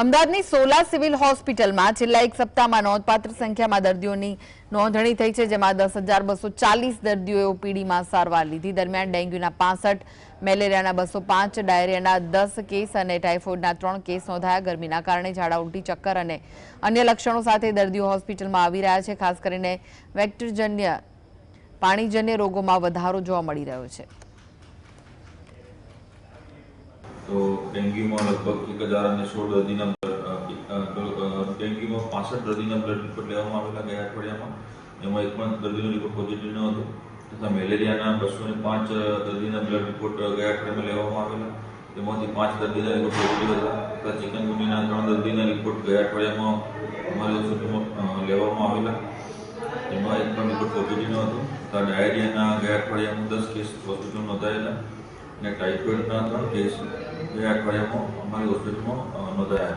અમદાવાદની સોલા સિવિલ હોસ્પિટલમાં છેલ્લા એક સપ્તાહમાં નોંધપાત્ર સંખ્યામાં દર્દીઓની નોંધણી થઈ છે, જેમાં દસ હજાર બસો ચાલીસ દર્દીઓએ ઓપીડીમાં સારવાર લીધી. દરમિયાન ડેન્ગ્યુના પાસઠ, મેલેરિયાના બસો પાંચ, ડાયરિયાના દસ કેસ અને ટાઇફોઇડના ત્રણ કેસ નોંધાયા. ગરમીના કારણે ઝાડા ઉલટી ચક્કર અને અન્ય લક્ષણો સાથે દર્દીઓ હોસ્પિટલમાં આવી રહ્યા છે. ખાસ કરીને વેક્ટરજન્ય, પાણીજન્ય રોગોમાં વધારો જોવા મળી રહ્યો છે. તો ડેન્ગ્યુમાં લગભગ એક હજાર અને સોળ દર્દીના ડેન્ગ્યુમાં પાસઠ દર્દીના બ્લડ રિપોર્ટ લેવામાં આવેલા ગયા અઠવાડિયામાં. એમાં એક પણ દર્દીનો રિપોર્ટ પોઝિટિવ ન હતો. તથા મેલેરિયાના બસો ને પાંચ દર્દીના બ્લડ રિપોર્ટ ગયા અઠવાડિયામાં લેવામાં આવેલા. તેમાંથી પાંચ દર્દીના રિપોર્ટ પોઝિટિવ હતા. તથા ચિકનગુનીના ત્રણ દર્દીના રિપોર્ટ ગયા અઠવાડિયામાં અમારી હોસ્પિટલમાં લેવામાં આવેલા. એમાં એક પણ રિપોર્ટ પોઝિટિવ ન હતો. તથા ડાયરિયાના ગયા અઠવાડિયામાં દસ કેસ હોસ્પિટલ નોંધાયેલા. અને ટાઇફોઇડના ત્રણ કેસ ગયા અઠવાડિયામાં અમારી હોસ્પિટલમાં અ, નોંધાયા